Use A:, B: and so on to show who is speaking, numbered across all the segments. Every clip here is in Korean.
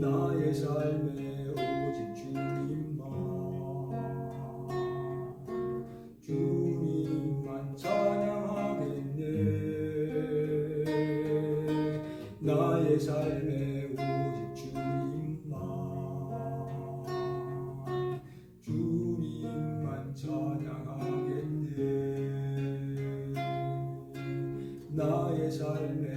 A: 나의 삶에 cezaevinde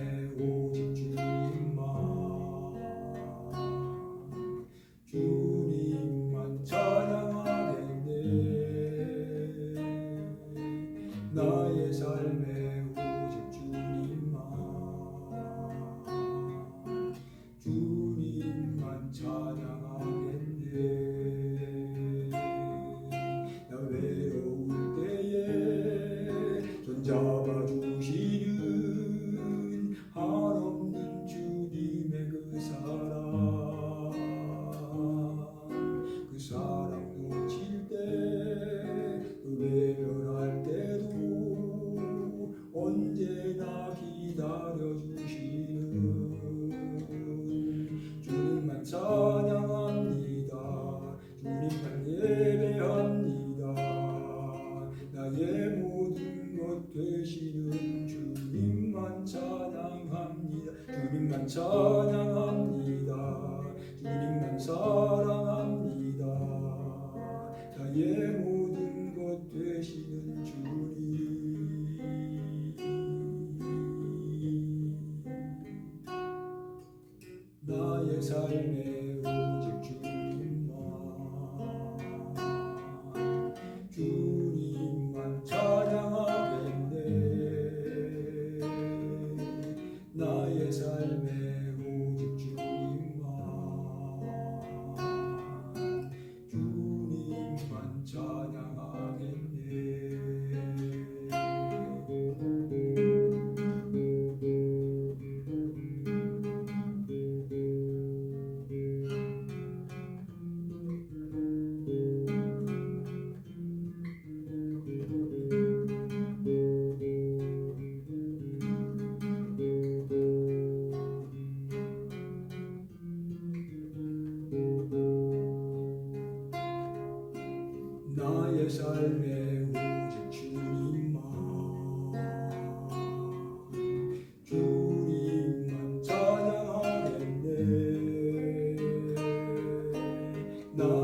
A: 난 찬양합니다. 주님 난 사랑합니다. 나의 모든 것 되시는 주님. 나의 삶의 삶의 오직 주님만. 주님만 찬양하겠네. 나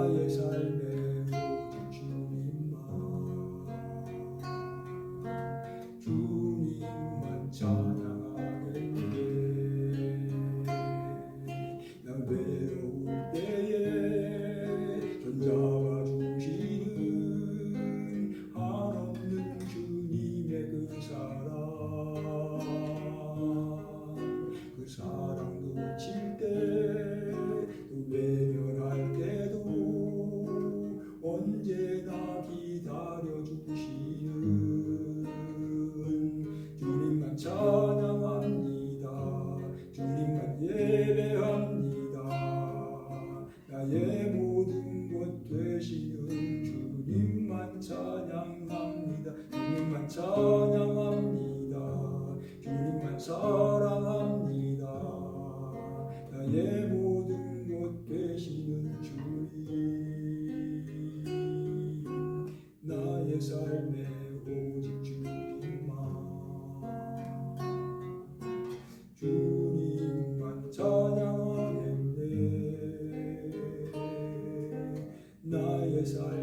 A: 사랑 넘칠 때또 외면할 때도 언제나 기다려 주시는 주님만 찬양합니다. 주님만 예배합니다. 나의 모든 것 되시는 주님만 찬양합니다. 주님만 찬양합니다. 주님만 찬양합니다 desire.